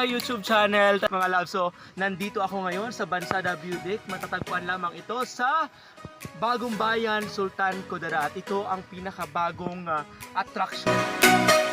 my YouTube channel, mga love. So, nandito ako ngayon sa Bansada Budik. Matatagpuan lamang ito sa Bagong Bayan, Sultan Kudarat. Ito ang pinakabagong ah, attraction.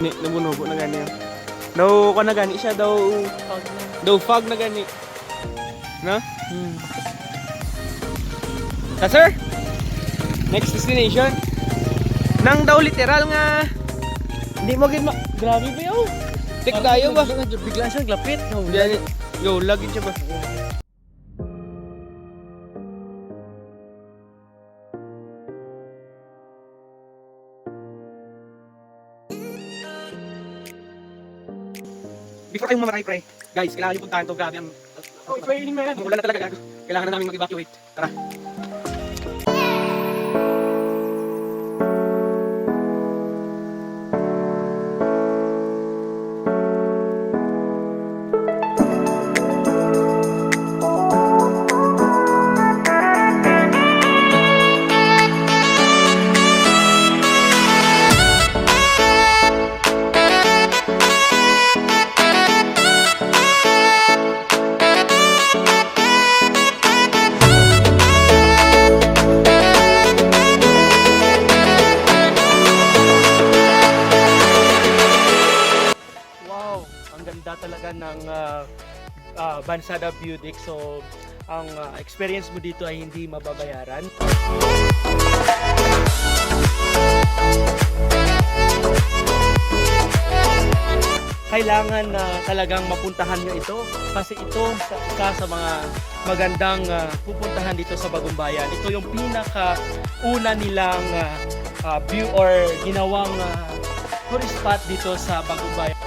Ni, nabunubo na gani. Daw ko na gani siya daw daw fog na gani. Na? Hmm. Ah, sir? Next destination? Nang daw literal nga hindi mo gid grabe ba yo? Tik tayo ba? Bigla siya Yan, yo, lagi siya ba? Kayong mamatay, pre, guys, kailangan nyo puntahan to. Grabe ang... Oh, training man. Umulan na talaga. gago. Kailangan na namin mag-evacuate. Tara. Ang ganda talaga ng uh, uh, Bansada Budik. So, ang uh, experience mo dito ay hindi mababayaran. Kailangan na talagang mapuntahan nyo ito kasi ito sa isa sa mga magandang uh, pupuntahan dito sa Bagong Bayan. Ito yung pinaka una nilang uh, uh, view or ginawang uh, tourist spot dito sa Bagong Bayan.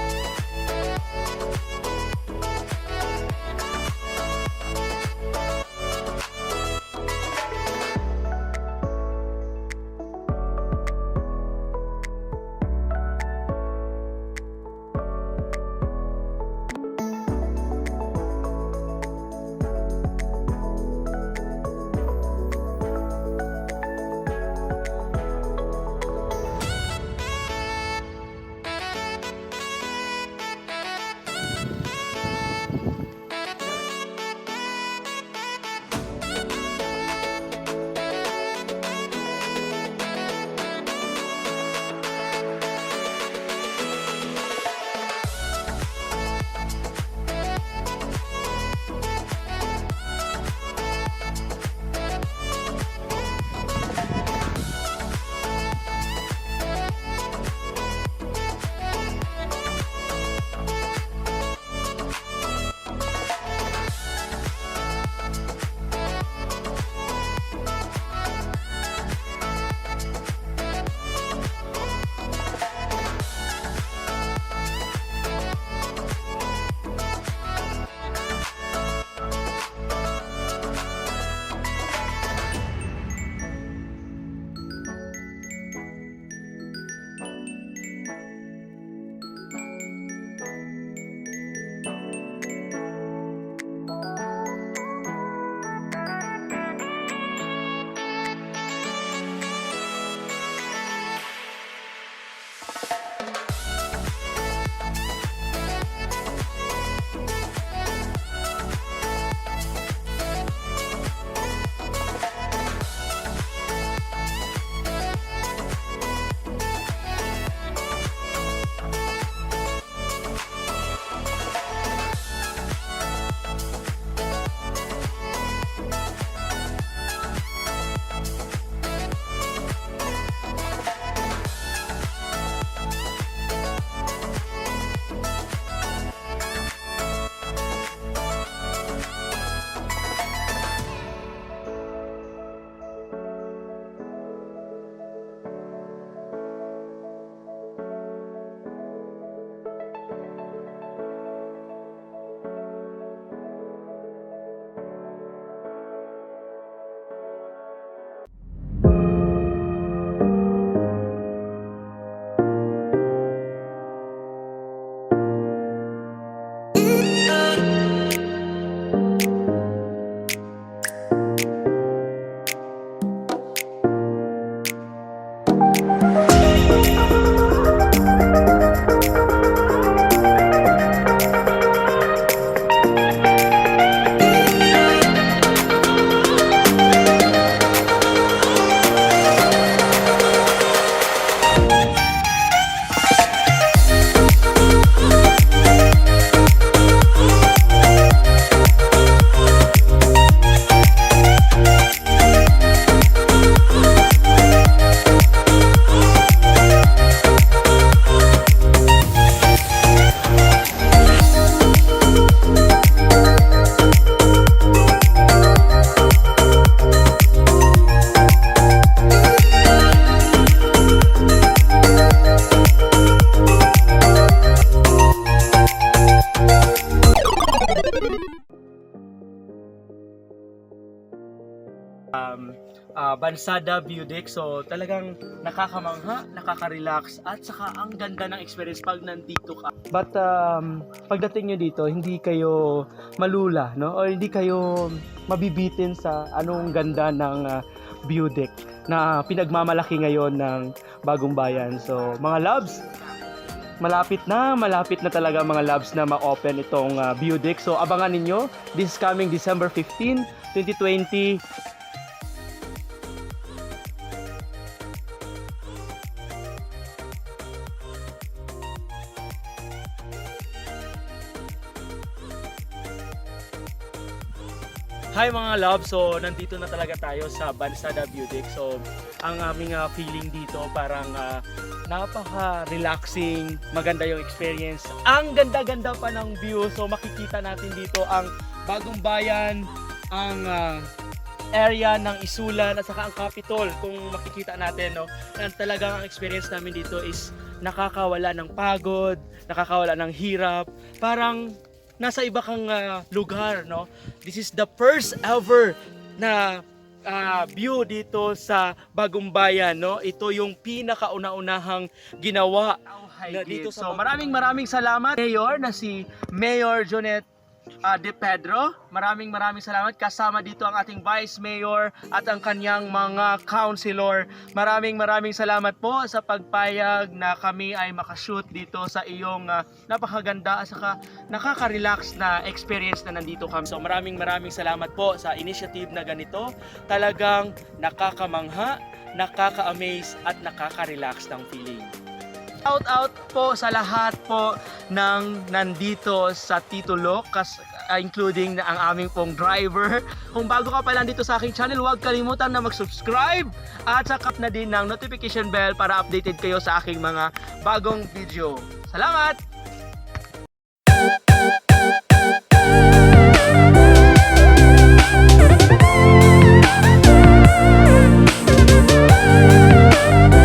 Bansada View Deck. So talagang nakakamangha, nakaka-relax at saka ang ganda ng experience pag nandito ka. But um, pagdating nyo dito, hindi kayo malula, no? Or hindi kayo mabibitin sa anong ganda ng ah, view na pinagmamalaki ngayon ng bagong bayan. So mga loves, malapit na, malapit na talaga mga labs na ma-open itong uh, view deck. So abangan ninyo, this is coming December 15, 2020. Hi mga love, so nandito na talaga tayo sa Bansada Deck. So ang aming uh, feeling dito parang uh, napaka-relaxing, maganda yung experience. Ang ganda-ganda pa ng view. So makikita natin dito ang bagong bayan, ang ah, area ng Isulan at saka ang Capitol. Kung makikita natin, no, na talagang ang experience namin dito is nakakawala ng pagod, nakakawala ng hirap. Parang nasa iba kang ah, lugar, no? This is the first ever na ah, view dito sa Bagong Bayan, no? Ito yung pinakauna-unahang ginawa na dito sa So maraming maraming salamat Mayor na si Mayor Jonet ah, De Pedro. Maraming maraming salamat kasama dito ang ating Vice Mayor at ang kanyang mga councilor. Maraming maraming salamat po sa pagpayag na kami ay makashoot dito sa iyong ah, napakaganda at saka nakaka-relax na experience na nandito kami. So maraming maraming salamat po sa initiative na ganito. Talagang nakakamangha, nakaka-amaze at nakaka-relax ng feeling. Shout out po sa lahat po ng nandito sa Tito Locas uh, including na ang aming pong driver. Kung bago ka pa lang dito sa aking channel, huwag kalimutan na mag-subscribe at saka na din ng notification bell para updated kayo sa aking mga bagong video. Salamat!